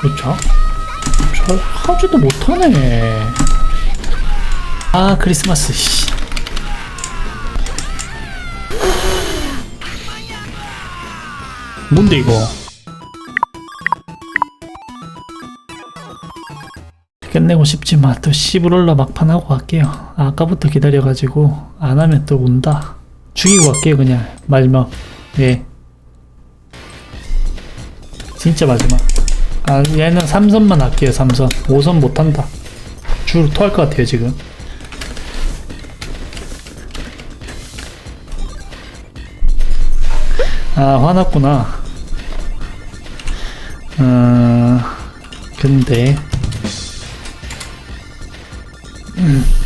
그쵸? 잘 하지도 못하네. 아, 크리스마스, 씨. 뭔데, 이거? 끝내고 싶지만 또 시브롤라 막판 하고 갈게요. 아까부터 기다려가지고 안 하면 또 운다. 죽이고 갈게요, 그냥. 마지막. 예. 진짜 마지막. 아, 얘는 3선만 할게요, 3선. 5선 못한다. 줄 토할 것 같아요, 지금. 아, 화났구나. 어, 근데, 음.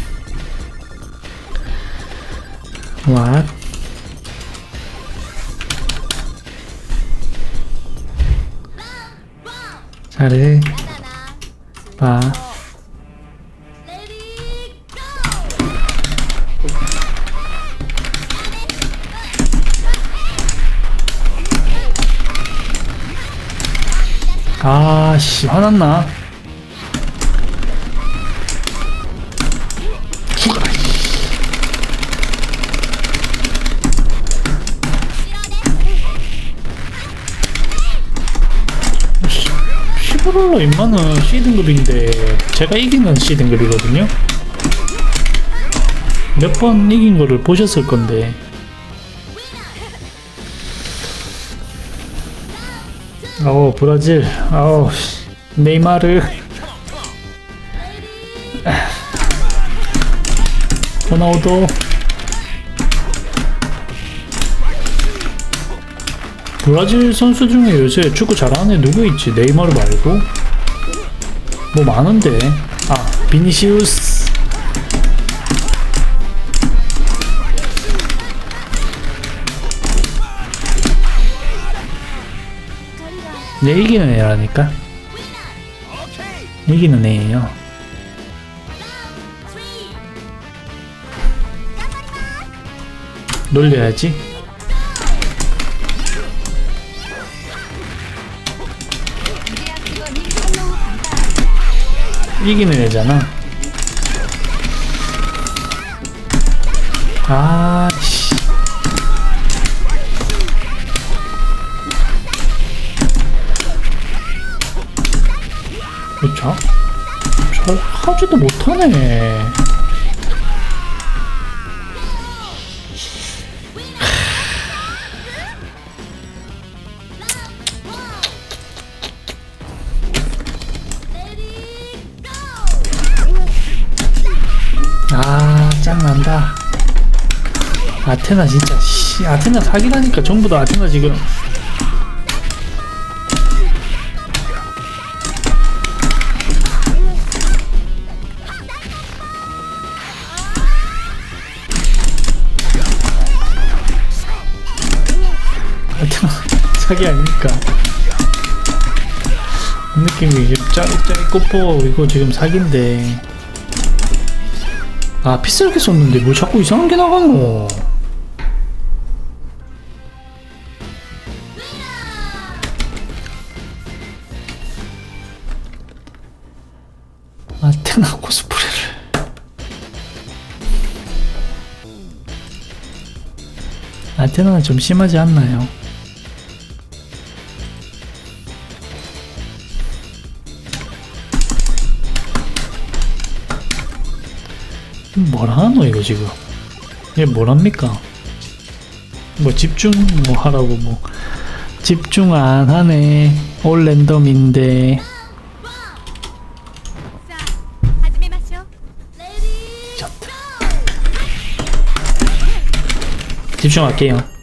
잘해. 봐. 아씨 화났나? 시브롤러 인마는 C등급인데 제가 이기는 C등급이거든요. 몇 번 이긴 거를 보셨을 건데. 아우 브라질. 아우 씨. 네이마르. 호나우도 브라질 선수 중에 요새 축구 잘하는 애 누구 있지? 네이마르 말고? 뭐 많은데. 아, 비니시우스. 네, 이기는 애라니까. 이기는 애예요. 놀려야지. 이기는 애잖아. 아, 씨. 그쵸? 잘 하지도 못하네. 아, 짱난다. 아테나 진짜, 씨, 아테나 사기라니까 전부 다 아테나 지금. 아테나 사기 아닙니까? 느낌이 지금 짜릿짜릿 꼬포 이거 지금 사기인데 아 비싸게 썼는데 뭐 자꾸 이상한 게 나가노 아 테나 코스프레를 아테나는 좀 심하지 않나요? 지금. 이게 뭐랍니까? 뭐 집중 뭐 하라고 뭐. 집중 안 하네. 올 랜덤인데. 집중할게요.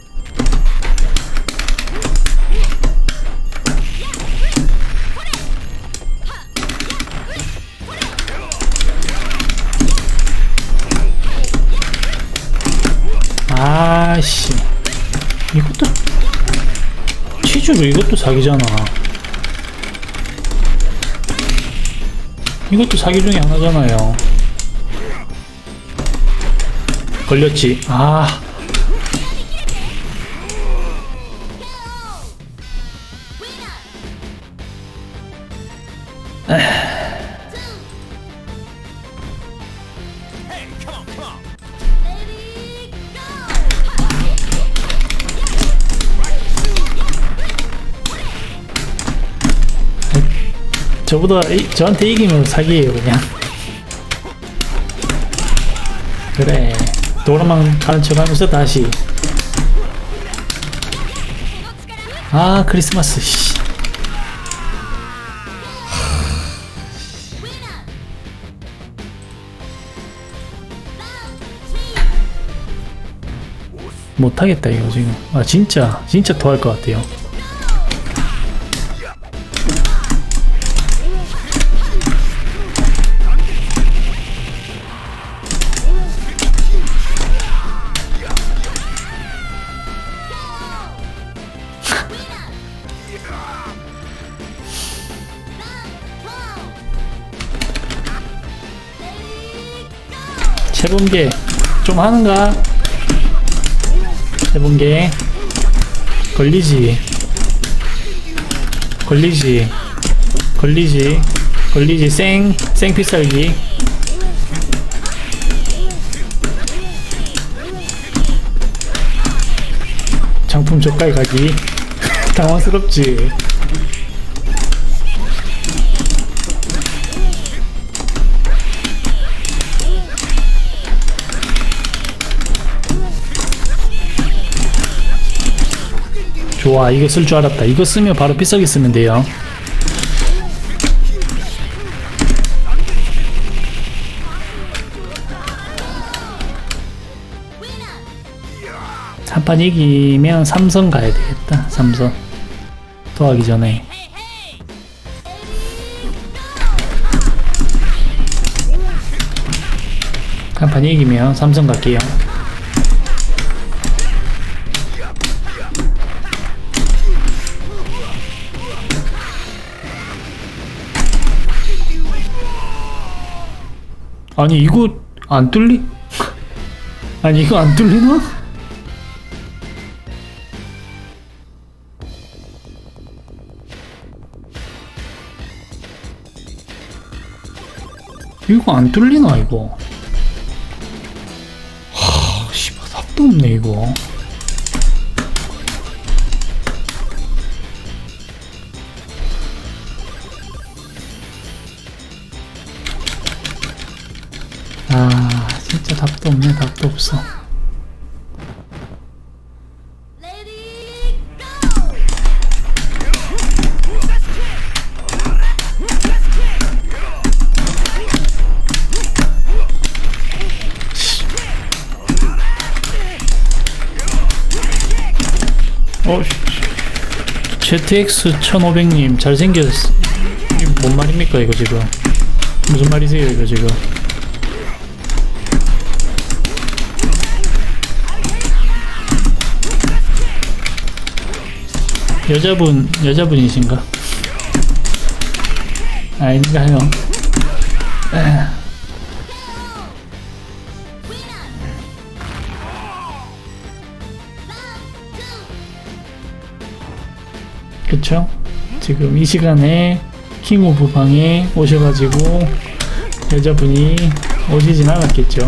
아씨. 이것도 치즈로 이것도 사기잖아. 이것도 사기 중에 하나잖아요. 걸렸지. 아 저보다 이- 저한테 이기면 사기예요 그냥. 그래. 도라만 가는 척 하면서 다시. 아 크리스마스 씨. 못하겠다 이거 지금. 아 진짜 진짜 토할 것 같아요 세분계 좀 하는가? 세분계 걸리지. 걸리지. 걸리지. 걸리지. 생 생피살기. 장품 저가에 가기. 당황스럽지 좋아. 이거 쓸 줄 알았다. 이거 쓰면 바로 비싸게 쓰면 돼요. 한 판 이기면 삼성 가야 되겠다. 삼성. 토하기 전에. 한 판 이기면 삼성 갈게요 아니 이거 안 뚫리? 아니 이거 안 뚫리나? 이거 안 뚫리나 이거? 하, 씨발 답도 없네 이거. 아 진짜 답도 없네 답도 없어! 어 ZX 1500님 잘생겼어. 뭔 말입니까 이거 지금? 무슨 말이세요 이거 지금 여자분 여자분이신가 아닌가요 그쵸? 지금 이 시간에 킹 오브 방에 오셔가지고 여자분이 오시진 않았겠죠.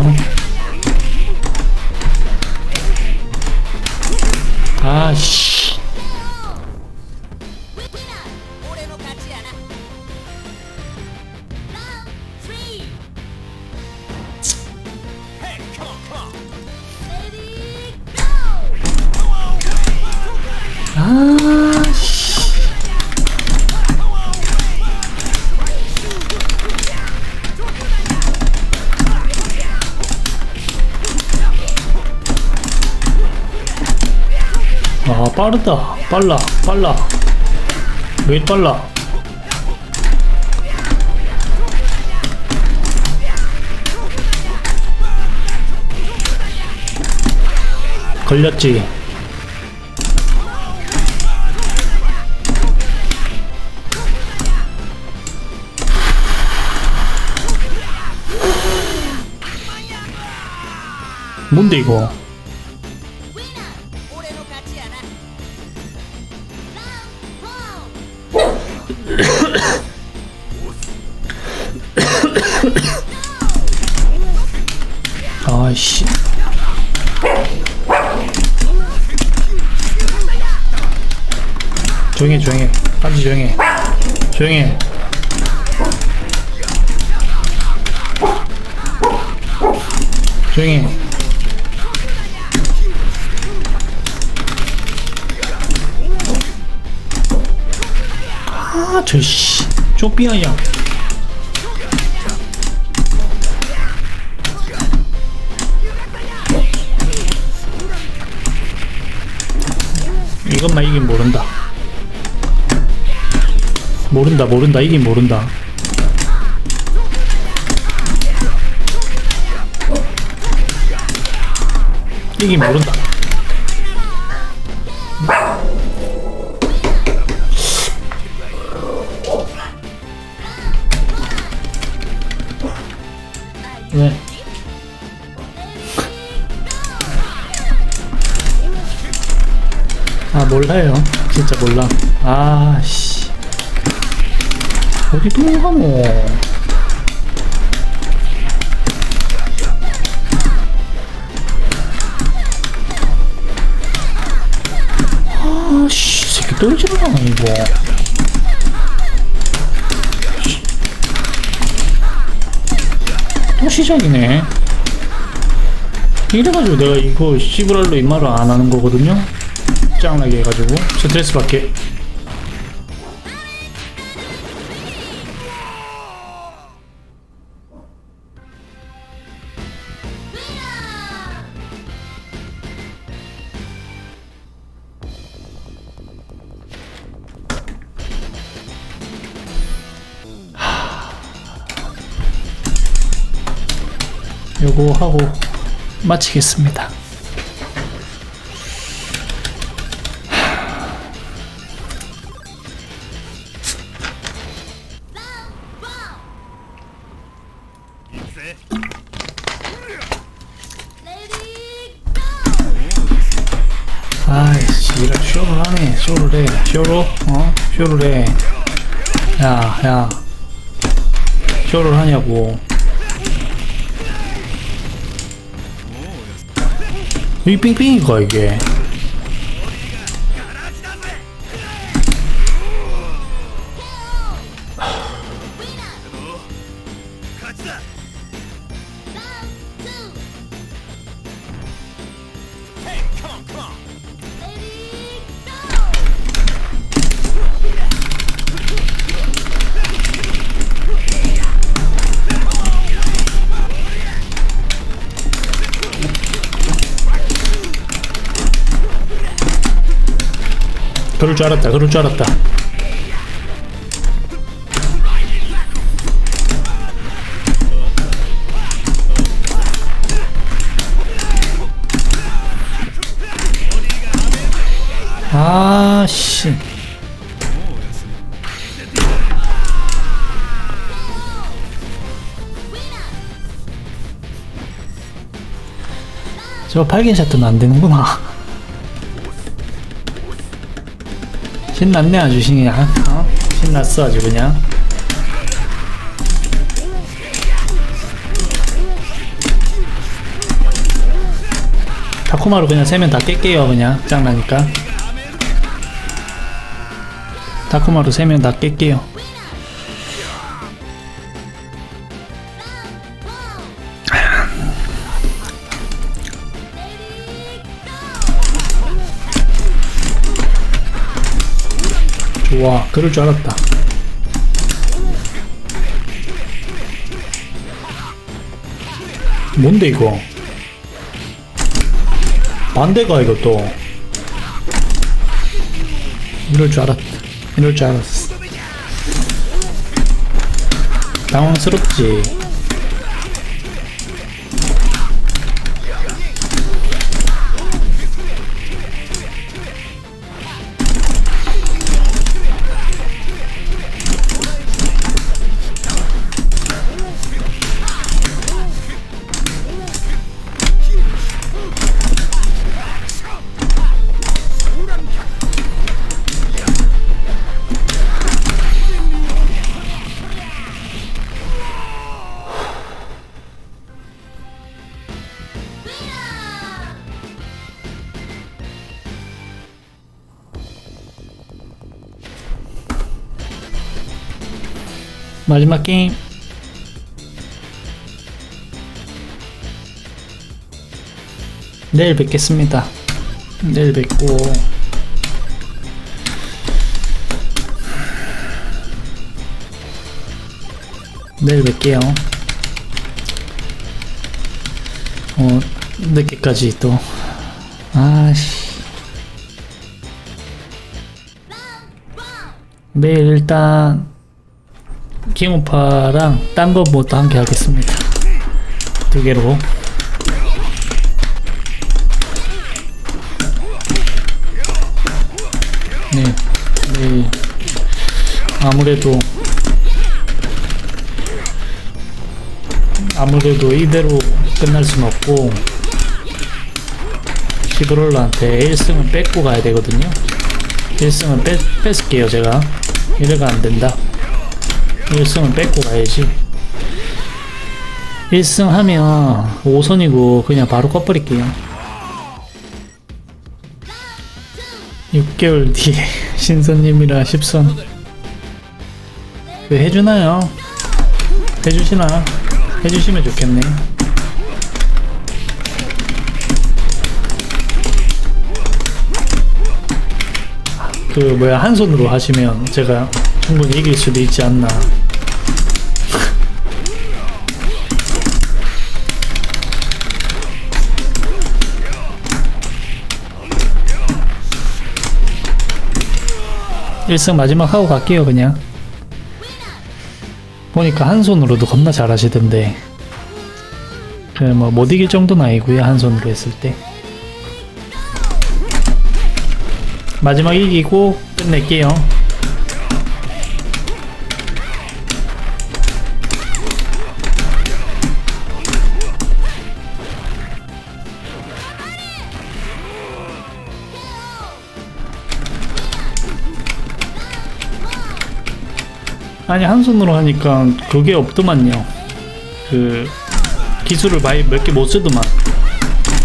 아, 씨. 빠르다. 빨라, 빨라. 왜 빨라? 걸렸지. 뭔데 이거? 조용히 조용히 깜지 조용히 조용히 조용히 아저 씨. 쪼삐아야 이것만 이긴 모른다. 모른다, 모른다, 이긴 모른다. 이긴 모른다. 왜? 아 몰라요 진짜 몰라 아씨 어디 도망가노 아씨 새끼 또 이지르잖아 이거. 또 시작이네. 이래가지고 내가 이거 시브랄로 임마를 안 하는 거거든요? 짱나게 해가지고. 스트레스 받게 요거 하고 마치겠습니다. 아이씨, 이런 쇼를 하네. 쇼를 해. 쇼로? 어? 쇼를 해. 야, 야. 쇼를 하냐고. 이 삥삥이 그럴 줄 알았다. 그럴 줄 알았다. 아, 씨. 저 발견샷도 안 되는구나. 신났네 아주 그냥 어? 신났어 아주 그냥. 다쿠마로 그냥 세면 다 깰게요 그냥. 짱나니까. 다쿠마로 세면 다 깰게요 좋아 그럴 줄 알았다. 뭔데 이거? 반대가 이것도 이럴 줄 알았다 이럴 줄 알았어. 당황스럽지 마지막 게임. 내일 뵙겠습니다. 내일 뵙고. 내일 뵐게요. 어 늦게까지 또. 아씨. 내일 일단 킹오파랑 딴 거 뭐또 함께 하겠습니다. 두 개로. 네, 네. 아무래도 아무래도 이대로 끝날 순 없고 시브롤러한테 1승은 뺏고 가야 되거든요. 1승은 뺏, 뺏을게요 제가 이래가 안된다 1승은 뺏고 가야지 1승 하면 5선이고 그냥 바로 꺼버릴게요 6개월 뒤에 신선님이랑 10선 왜 해주나요? 해주시나? 해주시면 좋겠네 그 뭐야 한 손으로 하시면 제가 충분히 이길 수도 있지 않나. 일승 마지막 하고 갈게요 그냥. 보니까 한 손으로도 겁나 잘하시던데. 그 뭐 못 이길 정도는 아니고요 한 손으로 했을 때. 마지막 이기고 끝낼게요. 아니 한 손으로 하니까 그게 없더만요. 그 기술을 많이 몇 개 못 쓰더만.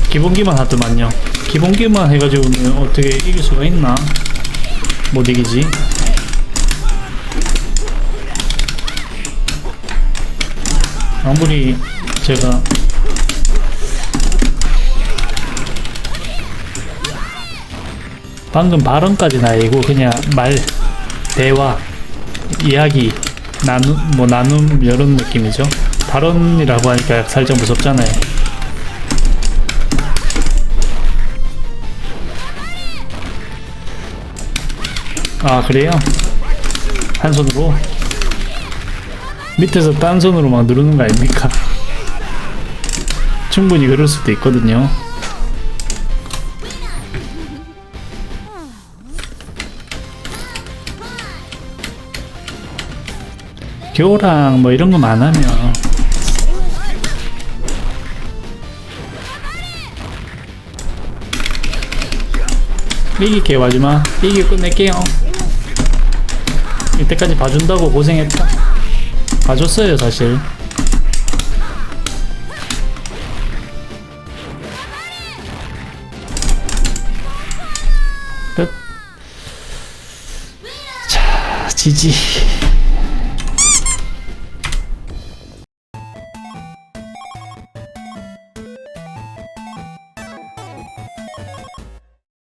기본기만 하더만요. 기본기만 해가지고는 어떻게 이길 수가 있나? 못 이기지. 아무리 제가 방금 발언까지는 아니고 그냥 말 대화 이야기 나눔 뭐 나눔 이런 느낌이죠. 발언이라고 하니까 살짝 무섭잖아요. 아 그래요? 한 손으로? 밑에서 딴 손으로 막 누르는 거 아닙니까? 충분히 그럴 수도 있거든요. 교랑 뭐 이런 거만 하면. 이길게요 마지막 이기고 끝낼게요. 이때까지 봐준다고 고생했다. 봐줬어요 사실. 끝. 자, 지지